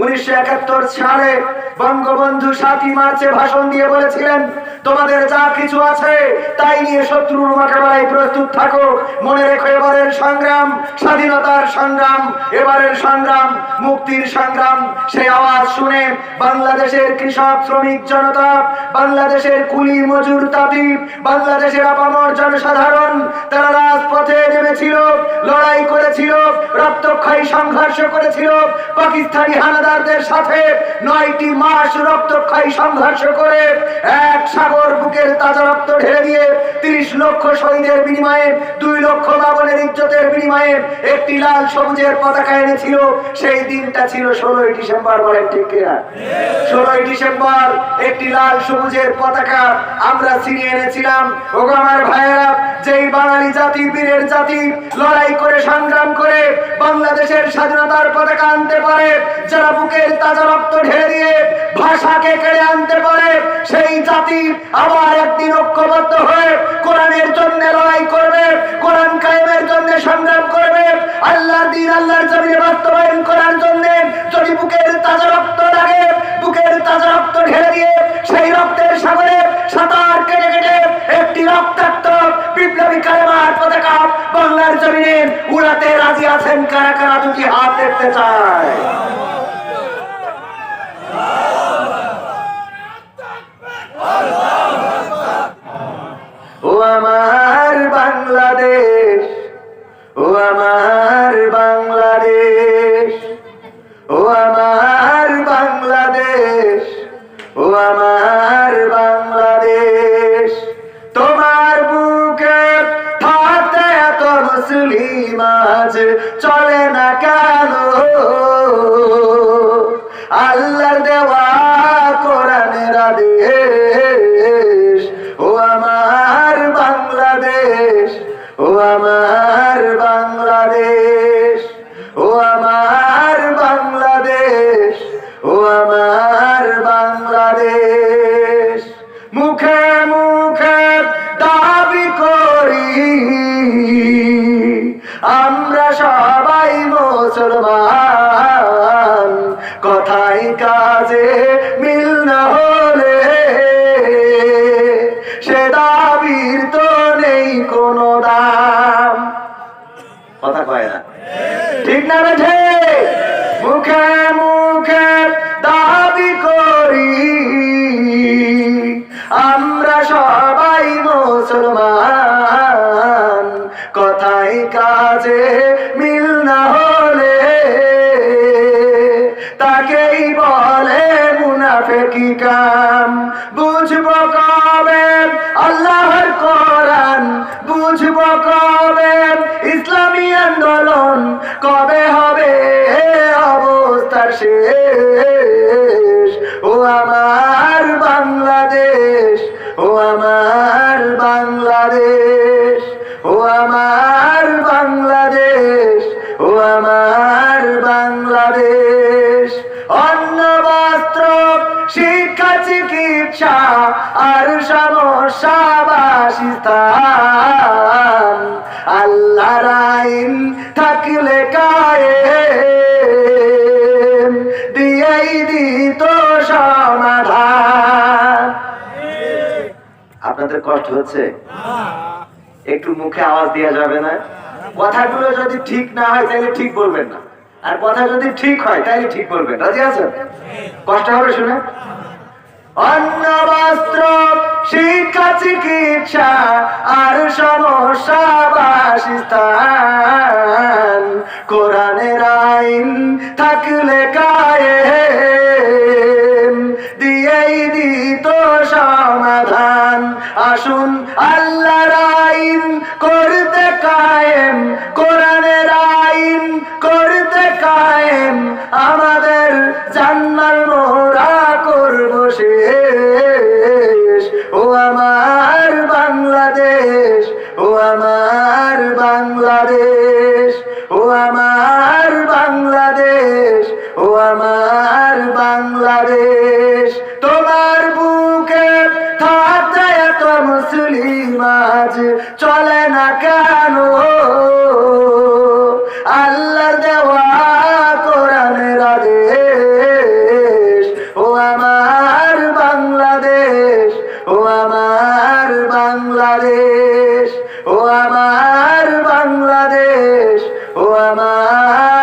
উনিশশো একাত্তর সালে বঙ্গবন্ধু সাতই মার্চে ভাষণ দিয়ে বলেছিলেন, তোমাদের যা কিছু আছে, তাই নিয়ে শত্রুর মোকাবেলায় প্রস্তুত থাকো, মনে সংগ্রাম, স্বাধীনতার সংগ্রাম, এবারের সংগ্রাম, মুক্তির সংগ্রাম। সেই আওয়াজ শুনে বাংলাদেশের কৃষক, শ্রমিক, জনতা, বাংলাদেশের কুলি, মজুর তাঁতি বাংলাদেশের আপামর জনসাধারণ, তারা রাজপথে নেমেছিল, লড়াই করেছিল, রক্তক্ষয়ী সংঘর্ষ করেছিল। পাকিস্তানি হানাদারদের সাথে নয়টি মাস রক্তক্ষয়ী সংঘর্ষ করে এক সাগর বুকের তাজা রক্ত ঢেলে দিয়ে তিরিশ লক্ষ শহীদের বিনিময়ে দুই লক্ষ বিনিময়ে একটি লাল সবুজের পতাকা এনেছিল, সেই দিনটা ছিল ষোলোই ডিসেম্বর বলেন ঠিক কিনা? ষোলোই ডিসেম্বর একটি লাল সবুজের পতাকা আমরা ছিনিয়ে এনেছিলাম। ওগো আমার ভাইয়েরা, যেই বাঙালি জাতি বীরের জাতি, লড়াই করে, সংগ্রাম করে বাংলাদেশের স্বাধীনতার পতাকা আনতে পারে, যারা বুকের তাজা রক্ত ঢেলে দিয়ে ভাষাকে কেড়ে আনতে পারে, সেই জাতি আবার একদিন ঐক্যবদ্ধ হয়ে কোরআনের জন্য লড়াই করবে কোরআন কায়েমের জন্য সংগ্রাম করবে আল্লাহর দিন আল্লাহর জমিনে বাস্তবায়ন করার জন্য যদি বুকের তাজা রক্ত লাগে, বুকের তাজা রক্ত ঢেলে দিয়ে সেই রক্তের সাগরে সাঁতার কেটে কেটে একটি রক্তাক্ত বিপ্লবী কালেমার পতাকা বাংলার জমিনে উড়াতে রাজি আছেন কারা কারা দুটি হাত দেখতে চায় ও আমার বাংলাদেশ ও আমার বাংলাদেশ, ও আমার বাংলাদেশ, ও আমার বাংলাদেশ। তোমার বুকে থাকতে এত মুসলিম আজ, চলে না কেন? আল্লাহর দেওয়া কোরআনের আদেশ, ও আমার বাংলাদেশ, ও আমার বাংলাদেশ, ও আমার বাংলাদেশ, ও আমার বাংলাদেশ। মুখে মুখে দাবি করি, আমরা সবাই মুসলমান। কথাই কাজে মিল না হলে সে দাবির তো নেই কোনো দাম। কথা কয় না। ঠিক না মুখে মুখে দাবি করি, আমরা সবাই মুসলমান। কথাই কাজে মিল না হলে, তাকেই বলে মুনাফেকি কাম। বুঝব কবে? আল্লাহর কোরআন বুঝব কবে? আন্দোলন কবে হবে? অবস্থার শেষ। ও আমার বাংলাদেশ, ও আমার বাংলাদেশ, ও আমার বাংলাদেশ, ও আমার বাংলাদেশ। অন্ন, বস্ত্র, শিক্ষা, চিকিৎসা, আর সমস্যা বাসিস্থান আল্লাহর আইন থাকলে কায়ে দিয়েই দিত আপনাদের কষ্ট হচ্ছে? একটু মুখে আওয়াজ দেওয়া যাবে না? কথাগুলো যদি ঠিক না হয়, তাহলে ঠিক বলবেন না। আর কথা যদি ঠিক হয়, তাহলে ঠিক বলবেন রাজি আছেন? কষ্ট হবে শুনে? অন্ন বস্ত্র শিক্ষা, চিকিৎসা, আর সমস্যা বাসিস্থান কোরআনের আইন থাকলে গায়ে দিয়েই দিত সমাধান। আসুন আল্লাহ আইন করতে কায়েম, কোরআনের আইন করতে কায়েম। আমাদের জান্নাল বাংলাদেশ, ও আমার বাংলাদেশ, ও আমার বাংলাদেশ। তোমার বুকে থাকতে মুসলিম আজ চলে না কেন? আল্লাহ দেওয়া কোরআনের আদেশ, ও আমার বাংলাদেশ, ও আমার বাংলাদেশ। ও আমার বাংলাদেশ ও আমার